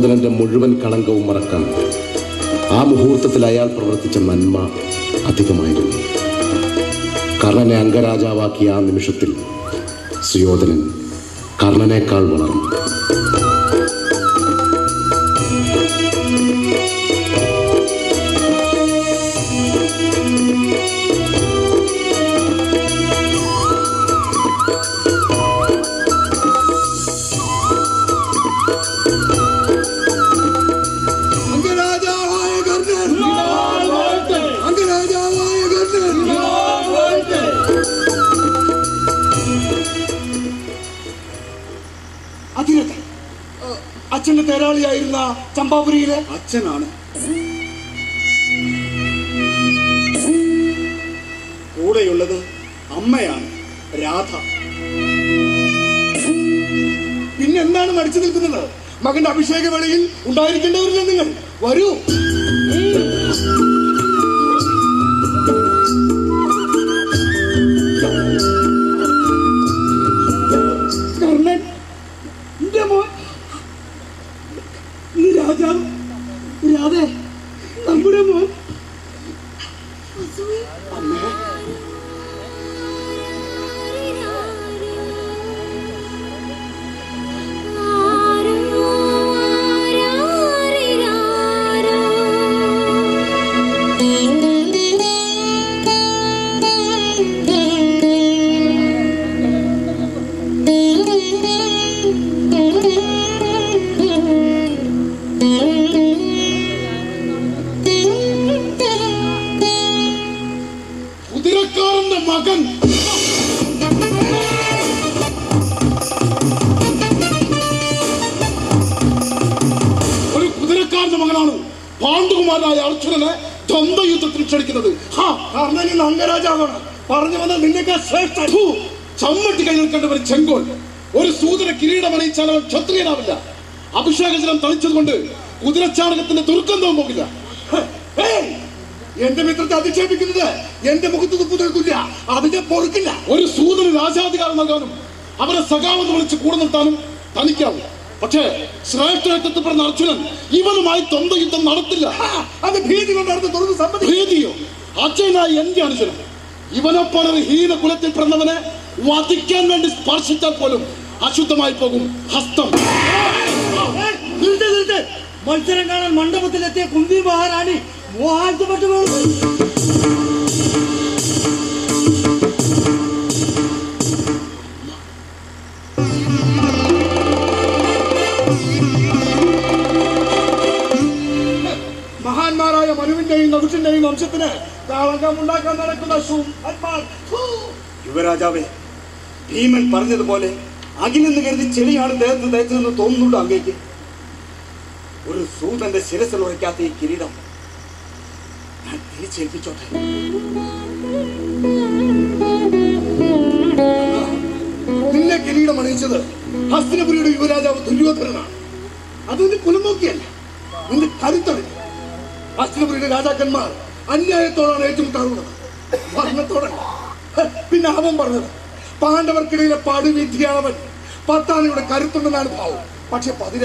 ദുര്യോധനന്റെ മുഴുവൻ കളങ്കവും മറക്കാൻ ആ മുഹൂർത്തത്തിൽ അയാൾ പ്രവർത്തിച്ച നന്മ അധികമായിരുന്നു. കർണനെ അംഗരാജാവാക്കിയ ആ നിമിഷത്തിൽ സുയോധനൻ കർണനേക്കാൾ വളർന്നു. അതിരത്തെ അച്ഛന്റെ തേരാളിയായിരുന്ന ചമ്പാപുരിയിലെ അച്ഛനാണ്. കൂടെയുള്ളത് അമ്മയാണ് രാധ. പിന്നെ എന്താണ് മടിച്ചു നിൽക്കുന്നത്? മകന്റെ അഭിഷേക വേളയിൽ ഉണ്ടായിരിക്കേണ്ടവരില്ല നിങ്ങൾ? വരൂ. മകൻ. ഒരു കുതിരക്കാരന്റെ മകനാണ് പാണ്ഡുകുമാരനായ അർജുനനെ ദ്വന്ദ്വയുദ്ധത്തിൽ ക്ഷണിക്കുന്നത്. ഹാ, കാരണം ഇന്ന് അംഗരാജാവാണ് പറഞ്ഞു വന്ന നിന്നൊക്കെ ശ്രേഷ്ഠ ചമ്മട്ടി കൈ നിൽക്കേണ്ടവർ ചെങ്കോൽ. ഒരു സൂതന കിരീടമണിയിച്ചാൽ അവൻ ക്ഷത്രിയനാവില്ല. അഭിഷേകജലം തളിച്ചതുകൊണ്ട് കുതിരച്ചാണകത്തിന്റെ ദുർഗന്ധവും പോകില്ല. എന്റെ മിത്രത്തെ അധിക്ഷേപിക്കുന്നത് എന്റെ മുഖത്ത് തുപ്പു നിൽക്കില്ല അതിന്റെ പൊറുക്കില്ല. ഒരു സൂതന് രാജാധികാരം നൽകാനും അവരെ സഖാവെന്ന് വിളിച്ച് കൂടെ നിർത്താനും തനിക്കാവും. പക്ഷേ ശ്രേഷ്ഠത്വപ്പെടുന്ന അർജുനൻ ഇവനുമായി തൊണ്ട യുദ്ധം നടത്തില്ല അത് ഭീതി കൊണ്ടായിരുന്നു തുറന്ന് സമ്മതി ഭീതിയോ? അച്ഛനായി എന്റെ അനുജനം ഇവനൊപ്പം ഒരു ഹീന കുലത്തിൽ പിറന്നവനെ വധിക്കാൻ വേണ്ടി സ്പർശിച്ചാൽ പോലും അശുദ്ധമായി പോകും ഹസ്തം. മത്സരം കാണാൻ മണ്ഡപത്തിലെത്തിയ കുന്തി മഹാറാണി മോഹാഴ്ത്തപ്പെട്ടു പോകുന്നു മഹാന്മാരായ മനുവിന്റെയും നകുഷിന്റെയും വംശത്തിന് കളങ്കം ഉണ്ടാക്കാൻ നടക്കുന്ന. യുവരാജാവേ ഭീമൻ പറഞ്ഞതുപോലെ അകിലെന്ന് കരുതി ചെളിയാണ് ദേഹത്ത് തേച്ചതെന്ന് തോന്നുന്നുണ്ട് അങ്ങേക്ക് ഒരു സൂതന്റെ ശിരസിൽ ഉറയ്ക്കാത്ത ഈ കിരീടം തിരിച്ചേൽപ്പിച്ചോട്ടെ നിന്നെ കിരീടം അണിയിച്ചത് ഹസ്തിനപുരിയുടെ യുവരാജാവ് ദുര്യോധനനാണ് അത് നിന്റെ കുലം നോക്കിയല്ല നിന്റെ കരുത്തറിഞ്ഞു ഹസ്തിനപുരിയുടെ രാജാക്കന്മാർ അന്യായത്തോടാണ് ഏറ്റുമുട്ടാറുള്ളത്. ഭരണത്തോടല്ല പിന്നെ അവൻ പറഞ്ഞത് പാണ്ഡവർക്കിടയിലെ പാടുവിധിയാണവൻ പത്താണിയുടെ കരുത്തുണ്ടെന്നാണ് ഭാവം. പക്ഷെ പതിര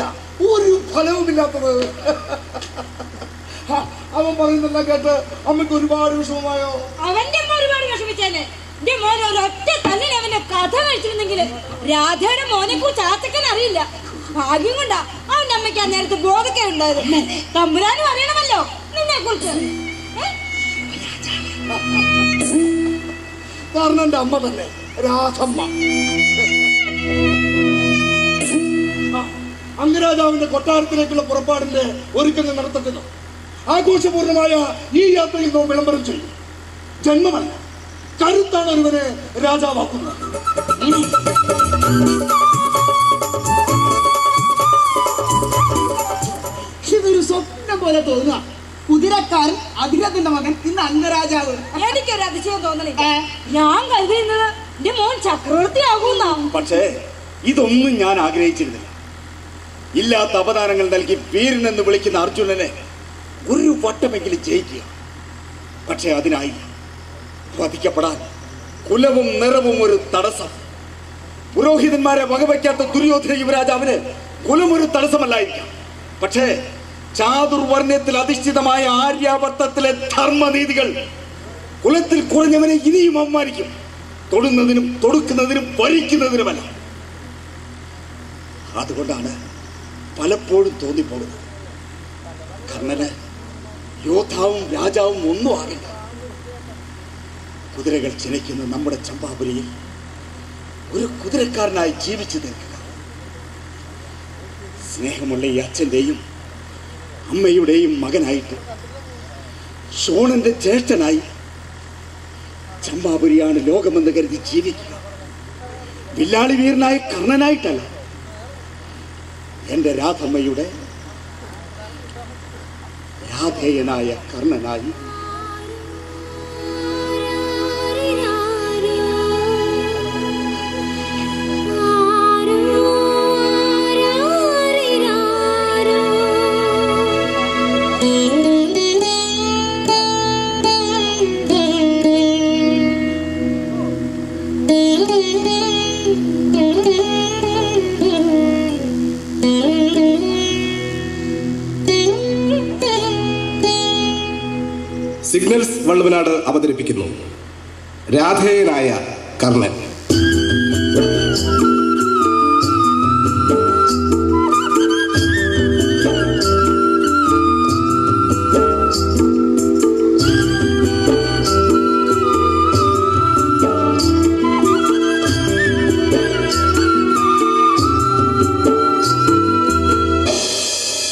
ഒരു ഫലവുമില്ലാത്തത്. അവൻ പറയുന്നെല്ലാം കേട്ട് അമ്മയ്ക്ക് ഒരുപാട് വിഷമമായോ? അവന്റെ അമ്മ ഒരുപാട് വിഷമിച്ചേനെ. എന്റെ മോൻ ഒരൊറ്റ തല്ലിൽ അവന്റെ കഥ കഴിച്ചിരുന്നെങ്കിൽ രാധയുടെ മോനെ കുറിച്ച് ആത്തക്കൻ അറിയില്ല. ഭാഗ്യം കൊണ്ടാ അവന്റെ അമ്മയ്ക്ക് ആ നേരത്തെ ബോധക്കെ ഉണ്ടായത്. തമ്പുരാനും അറിയണമല്ലോ നിന്നെ കുറിച്ച്. കാരണം എന്റെ അമ്മ തന്നെ രാധമ്മ. അംഗരാജാവിന്റെ കൊട്ടാരത്തിലേക്കുള്ള പുറപ്പാടിന്റെ ഒരുക്കങ്ങൾ നടത്തട്ടെന്ന് ആഘോഷപൂർണമായ ഈ യാത്രയിൽ നാം വിളംബരം ചെയ്യും. ജന്മമല്ല. കരുത്താണ് ഒരുവനെ രാജാവാക്കുന്നത്. ഇതൊരു സ്വപ്നം പോലെ തോന്നുക. കുതിരക്കാരൻ അധികത്തിന്റെ മകൻ ഇന്ന് അംഗരാജാവ്. എനിക്കൊരു അതിശയം തോന്നലില്ല. ഞാൻ കരുതുന്നത് എന്റെ മോൻ ചക്രവർത്തി ആകുന്നാ പക്ഷേ ഇതൊന്നും ഞാൻ ആഗ്രഹിച്ചിരുന്നില്ല. ഇല്ലാത്ത അവതാരങ്ങൾ നൽകി വീരനെന്ന് വിളിക്കുന്ന അർജുനനെ ഒരു വട്ടമെങ്കിലും ജയിക്കുക. പക്ഷെ അതിനായി വധിക്കപ്പെടാൻ കുലവും നിറവും ഒരു തടസ്സം. പുരോഹിതന്മാരെ വകവയ്ക്കാത്ത ദുര്യോധന യുവരാജാവിന് കുലം ഒരു തടസ്സമല്ലായിരിക്കാം. പക്ഷേ ചാതുർവർണയത്തിൽ അധിഷ്ഠിതമായ ആര്യാവർത്തത്തിലെ ധർമ്മനീതികൾ കുലത്തിൽ കുറഞ്ഞവനെ ഇനിയും അവമാനിക്കും തൊടുന്നതിനും തൊടുക്കുന്നതിനും ഭരിക്കുന്നതിനുമല്ല അതുകൊണ്ടാണ് പലപ്പോഴും തോന്നിപ്പോകുന്നത്. കർണന് യോദ്ധാവും രാജാവും ഒന്നും ആകില്ല കുതിരകൾ ചിനയ്ക്കുന്ന നമ്മുടെ ചമ്പാപുരിയിൽ ഒരു കുതിരക്കാരനായി ജീവിച്ചു നിൽക്കുക. സ്നേഹമുള്ള ഈ അച്ഛന്റെയും അമ്മയുടെയും മകനായിട്ട് ഷോണന്റെ ജ്യേഷ്ഠനായി ചമ്പാപുരിയാണ് ലോകമെന്ന് കരുതി ജീവിക്കുക. വില്ലാളി വീരനായ കർണനായിട്ടല്ല എന്റെ രാധമ്മയുടെ രാധേയനായ കർണനായി. സിഗ്നൽസ് വള്ളുവനാട് അവതരിപ്പിക്കുന്നു. രാധേയനായ കർണൻ.